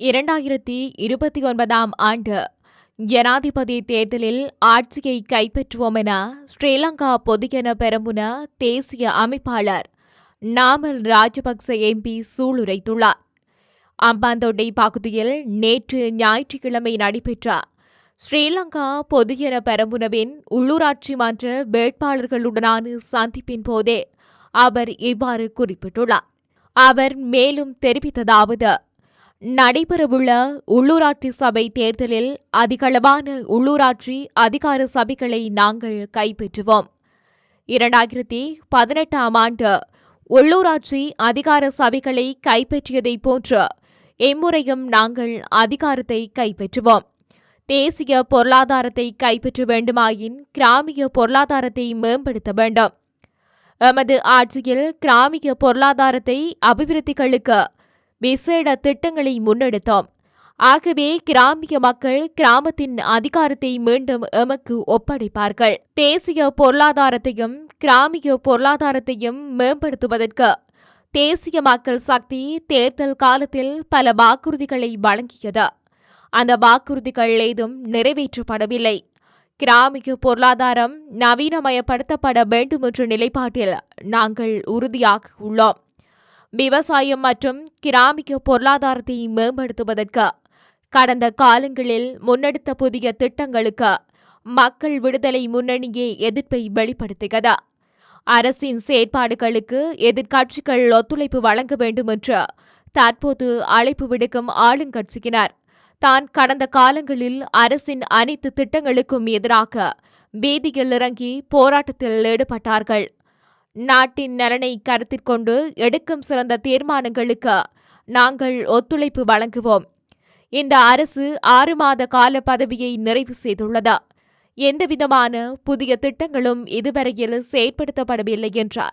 இரண்டாயிரத்தி இருபத்தி ஒன்பதாம் ஆண்டு ஜனாதிபதி தேர்தலில் ஆட்சியை கைப்பற்றுவோம் என ஸ்ரீலங்கா பொதுஜன பெரம்புன தேசிய அமைப்பாளர் நாமல் ராஜபக்ச எம்பி சூளுரைத்துள்ளார். அம்பாந்தோட்டை பகுதியில் நேற்று ஞாயிற்றுக்கிழமை நடைபெற்ற ஸ்ரீலங்கா பொதுஜன பெரம்புனவின் உள்ளூராட்சி மன்ற வேட்பாளர்களுடனான சந்திப்பின் போதே அவர் இவ்வாறு குறிப்பிட்டுள்ளார். அவர் மேலும் தெரிவித்ததாவது நடைபெறவுள்ள உள்ளூராட்சி சபை தேர்தலில் அதிகளவான உள்ளூராட்சி அதிகார சபைகளை நாங்கள் கைப்பற்றுவோம். இரண்டாயிரத்தி பதினெட்டாம் ஆண்டு உள்ளூராட்சி அதிகார சபைகளை கைப்பற்றியதைப் போன்று இம்முறையும் நாங்கள் அதிகாரத்தை கைப்பற்றுவோம். தேசிய பொருளாதாரத்தை கைப்பற்ற வேண்டுமாயின் கிராமிய பொருளாதாரத்தை மேம்படுத்த வேண்டும். எமது ஆட்சியில் கிராமிய பொருளாதாரத்தை அபிவிருத்திகளுக்கு விசேட திட்டங்களை முன்னெடுத்தோம். ஆகவே கிராமிய மக்கள் கிராமத்தின் அதிகாரத்தை மீண்டும் எமக்கு ஒப்படைப்பார்கள். தேசிய பொருளாதாரத்தையும் கிராமிய பொருளாதாரத்தையும் மேம்படுத்துவதற்கு தேசிய மக்கள் சக்தி தேர்தல் காலத்தில் பல வாக்குறுதிகளை வழங்கியது. அந்த வாக்குறுதிகள் ஏதும் நிறைவேற்றப்படவில்லை. கிராமிய பொருளாதாரம் நவீனமயப்படுத்தப்பட வேண்டும் என்ற நிலைப்பாட்டில் நாங்கள் உறுதியாக உள்ளோம். விவசாயம் மற்றும் கிராமிய பொருளாதாரத்தை மேம்படுத்துவதற்கு கடந்த காலங்களில் முன்னெடுத்த புதிய திட்டங்களுக்கு மக்கள் விடுதலை முன்னணியே எதிர்ப்பை வெளிப்படுத்துகிறது. அரசின் செயற்பாடுகளுக்கு எதிர்க்கட்சிகள் ஒத்துழைப்பு வழங்க வேண்டும் என்று தற்போது அழைப்பு விடுக்கும் ஆளுங்கட்சியினர். தான் கடந்த காலங்களில் அரசின் அனைத்து திட்டங்களுக்கும் எதிராக வீதியில் இறங்கி போராட்டத்தில் ஈடுபட்டார்கள். நாட்டின் நலனை கருத்திற்கொண்டு எடுக்கும் சிறந்த தீர்மானங்களுக்கு நாங்கள் ஒத்துழைப்பு வழங்குவோம். இந்த அரசு ஆறு மாத கால பதவியை நிறைவு செய்துள்ளது? எந்தவிதமான புதிய திட்டங்களும் இதுவரையில் செயற்படுத்தப்படவில்லை என்றார்.